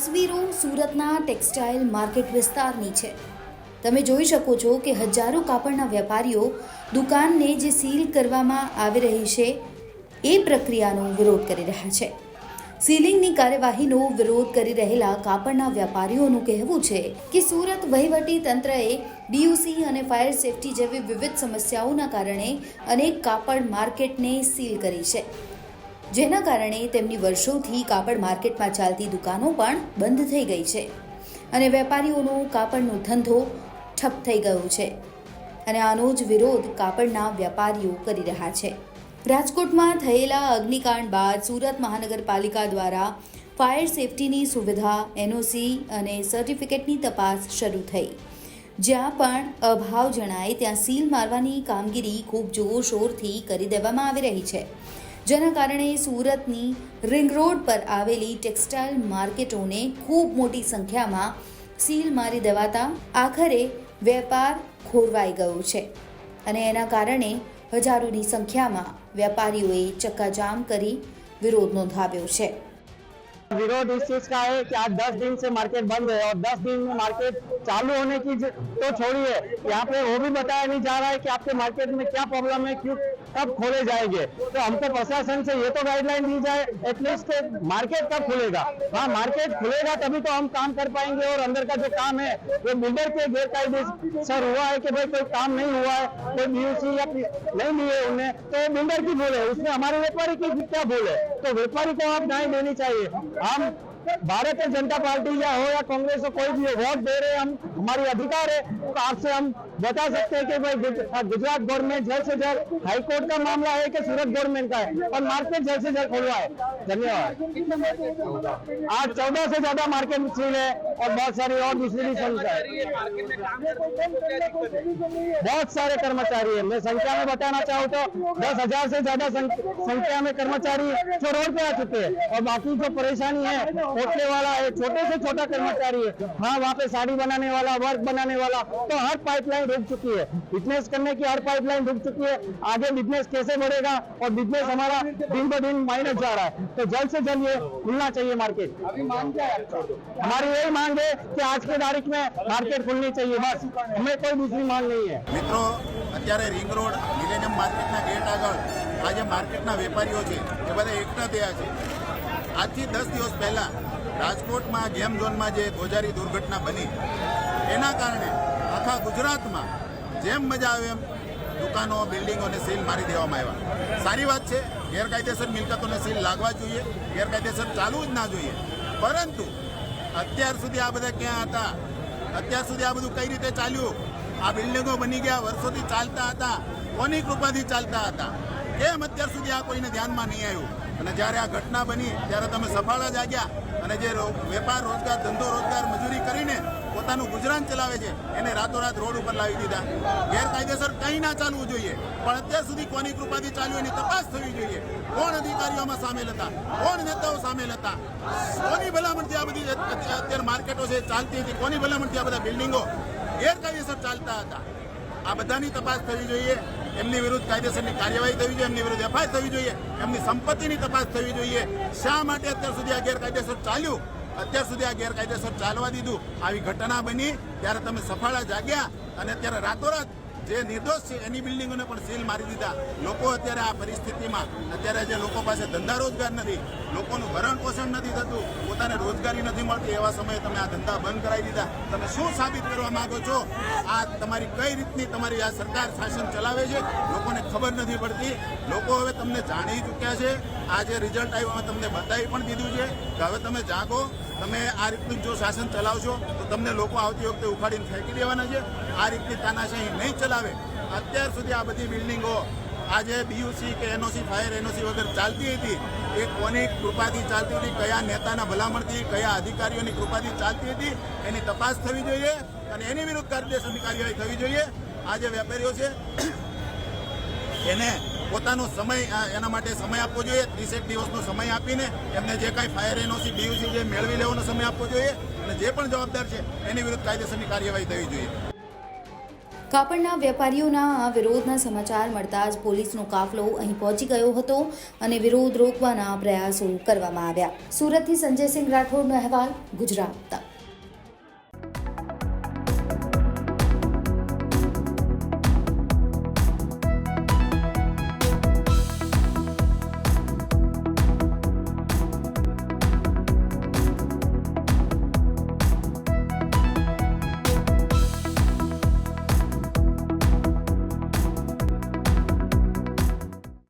તસવીરો સુરતના textile market વિસ્તારની છે. તમે જોઈ શકો છો કે હજારો કાપડના વેપારીઓ દુકાનને જે સીલ કરવામાં આવી રહી છે, એ પ્રક્રિયાનો વિરોધ કરી રહ્યા છે. સીલિંગની કાર્યવાહીનો વિરોધ કરી રહેલા કાપડના વેપારીઓનું કહેવું છે કે સુરત વહીવટી તંત્રએ ડીયુસી અને ફાયર સેફટી જેવી વિવિધ સમસ્યાઓના કારણે અનેક કાપડ માર્કેટને સીલ કરી છે. જેના કારણે તેમની વર્ષોથી કાપડ માર્કેટમાં ચાલતી દુકાનો પણ બંધ થઈ ગઈ છે અને વેપારીઓનો કાપડનો ધંધો ઠપ થઈ ગયો છે. અને આનો જ વિરોધ કાપડના વેપારીઓ કરી રહ્યા છે. રાજકોટમાં થયેલા અગ્નિકાંડ બાદ સુરત મહાનગરપાલિકા દ્વારા ફાયર સેફટીની સુવિધા, એનઓસી અને સર્ટિફિકેટની તપાસ શરૂ થઈ. જ્યાં પણ અભાવ જણાય ત્યાં સીલ મારવાની કામગીરી ખૂબ જોરશોરથી કરી દેવામાં આવી રહી છે. જેના કારણે સુરતની રિંગ રોડ પર આવેલી ટેક્સટાઇલ માર્કેટોને ખૂબ મોટી સંખ્યામાં સીલ મારી દેવાતા આખરે વેપાર ખોરવાઈ ગયો છે અને એના કારણે હજારોની સંખ્યામાં વેપારીઓએ ચક્કાજામ કરી વિરોધ નોંધાવ્યો છે विरोध इस चीज का है कि आज 10 दिन से मार्केट बंद है और 10 दिन में मार्केट चालू होने की ज- तो छोड़िए यहाँ पे वो भी बताया नहीं जा रहा है कि आपके मार्केट में क्या प्रॉब्लम है क्यों कब खोले जाएँगे? तो हमको प्रशासन से ये तो गाइडलाइन दी जाए एटलीस्ट मार्केट कब खुलेगा? हाँ मार्केट खुलेगा तभी तो हम काम कर पाएँगे और अंदर का जो काम है, वो बिल्डर के गैरकायदे सर हुआ है कि भाई कोई काम नहीं हुआ है, कोई बीयूसी या नहीं लिए उन्हें तो बिल्डर की भूल है। उसमें हमारे व्यापारी की क्या भूल है? तो व्यापारी को आप न्याय देनी चाहिए। हम भारतीय जनता पार्टी या हो या कांग्रेस हो कोई भी वोट दे रहे हम, हमारी अधिकार है तो आपसे हम बता सकते हैं कि भाई गुजरात गवर्नमेंट जल्द से जल्द हाईकोर्ट का मामला है कि सूरत गवर्नमेंट का है और मार्केट जल्द से जल्द खुलवाए धन्यवाद। आज चौदह से ज़्यादा मार्केट सील है और बहुत सारी और दूसरी भी संख्या है। बहुत सारे कर्मचारी है। मैं संख्या में बताना चाहूँ तो दस हज़ार से ज़्यादा संख्या में कर्मचारी जो रोड पे आ चुके हैं और बाकी जो परेशानी है होटले वाला है, छोटे से छोटा कर्मचारी है। हाँ वहाँ पे साड़ी बनाने वाला वर्क बनाने वाला तो हर पाइपलाइन रुक चुकी है बिजनेस करने की हर पाइपलाइन रुक चुकी है आगे बिजनेस कैसे बढ़ेगा और बिजनेस हमारा दिन ब दिन माइनस जा रहा है तो जल्द से जल्द ये खुलना चाहिए मार्केट अभी मांग क्या है हमारी यही मांग है कि आज की तारीख में मार्केट खुलनी चाहिए बस हमें कोई दूसरी मांग नहीं है મિત્રો અત્યારે રિંગ રોડ મિલેનિયમ માર્કેટના ગેટ આગળ આ જે માર્કેટના વેપારીઓ છે એ બધા એકઠા થયા છે આજથી દસ દિવસ પહેલાં રાજકોટમાં ગેમ ઝોનમાં જે ધ્વજારી દુર્ઘટના બની એના કારણે આખા ગુજરાતમાં જેમ મજા આવે એમ દુકાનો, બિલ્ડિંગોને સીલ મારી દેવામાં આવ્યા. સારી વાત છે, ગેરકાયદેસર મિલકતોને સીલ લાગવા જોઈએ, ગેરકાયદેસર ચાલવું જ ના જોઈએ. પરંતુ અત્યાર સુધી આ બધા ક્યાં હતા? અત્યાર સુધી આ બધું કઈ રીતે ચાલ્યું? આ બિલ્ડિંગો બની ગયા, વર્ષોથી ચાલતા હતા, કોની કૃપાથી ચાલતા હતા? કેમ અત્યાર સુધી આ કોઈને ધ્યાનમાં નહીં આવ્યું? અને જ્યારે આ ઘટના બની, ત્યારે તમે સફાળા જાગ્યા. અને જે વેપાર રોજગાર, ધંધો રોજગાર, મજૂરી પોતાનું ગુજરાન ચલાવે છે, એને રાતોરાત રોડ ઉપર લાવી દીધા. ગેરકાયદેસર કંઈ ના ચાલવું જોઈએ, પણ અત્યાર સુધી કોની કૃપાથી ચાલ્યું એની તપાસ થવી જોઈએ. કોણ અધિકારીઓમાં સામેલ હતા? કોણ નેતાઓ સામેલ હતા? કોની ભલામણથી આ બધી અત્યારે માર્કેટો છે, ચાલતી હતી, કોની ભલામણથી આ બધા બિલ્ડિંગો ગેરકાયદેસર ચાલતા હતા? આ બધાની તપાસ થવી જોઈએ, એમની વિરુદ્ધ કાયદેસરની કાર્યવાહી થવી જોઈએ, એમની વિરુદ્ધ એફઆઈઆર થવી જોઈએ, એમની સંપત્તિની તપાસ થવી જોઈએ. શા માટે અત્યાર સુધી આ ગેરકાયદેસર ચાલ્યું? અત્યાર સુધી આ ગેરકાયદેસર ચાલવા દીધું. આવી ઘટના બની, ત્યારે તમે સફાળા જાગ્યા અને અત્યારે રાતોરાત જે નિર્દોષ છે, એની બિલ્ડિંગોને પણ સીલ મારી દીધા. લોકો અત્યારે આ પરિસ્થિતિમાં, અત્યારે જે લોકો પાસે ધંધા રોજગાર નથી, લોકોનું ભરણ પોષણ નથી થતું, પોતાને રોજગારી નથી મળતી, એવા સમયે તમે આ ધંધા બંધ કરાવી દીધા. તમે શું સાબિત કરવા માંગો છો? આ તમારી કઈ રીતની તમારી આ સરકાર શાસન ચલાવે છે? લોકોને ખબર નથી પડતી. લોકો હવે તમને જાણી ચૂક્યા છે. આ જે રિઝલ્ટ આવ્યું, અમે તમને બતાવી પણ દીધું છે. કે હવે તમે જાગો. તમે આ રીતનું જો શાસન ચલાવશો, તો તમને લોકો આવતી વખતે ઉખાડીને ફેંકી દેવાના છે. આ રીતની તાનાશાહી નહીં ચલાવે. અત્યાર સુધી આ બધી બિલ્ડિંગો, આજે બીયુસી કે એનઓસી ફાયર એનઓસી વગર ચાલતી હતી. એ કોની કૃપાથી ચાલતી હતી, કયા નેતાના ભલામણથી, કયા અધિકારીઓની કૃપાથી ચાલતી હતી, એની તપાસ થવી જોઈએ અને એની વિરુદ્ધ કાયદેસરની કાર્યવાહી થવી જોઈએ. આજે વેપારીઓ છે, એને પોતાનો સમય એના માટે સમય આપવો જોઈએ. ત્રીસેક દિવસનો સમય આપીને એમને જે કાંઈ ફાયર એનઓસી બીયુસી જે મેળવી લેવાનો સમય આપવો જોઈએ અને જે પણ જવાબદાર છે, એની વિરુદ્ધ કાયદેસરની કાર્યવાહી થવી જોઈએ. કાપડના વેપારીઓના વિરોધના સમાચાર મળતા જ પોલીસનો કાફલો અહીં પહોંચી ગયો હતો અને વિરોધ રોકવાના પ્રયાસો કરવામાં આવ્યા. સુરતથી સંજયસિંહ રાઠોડનો અહેવાલ, ગુજરાત. તક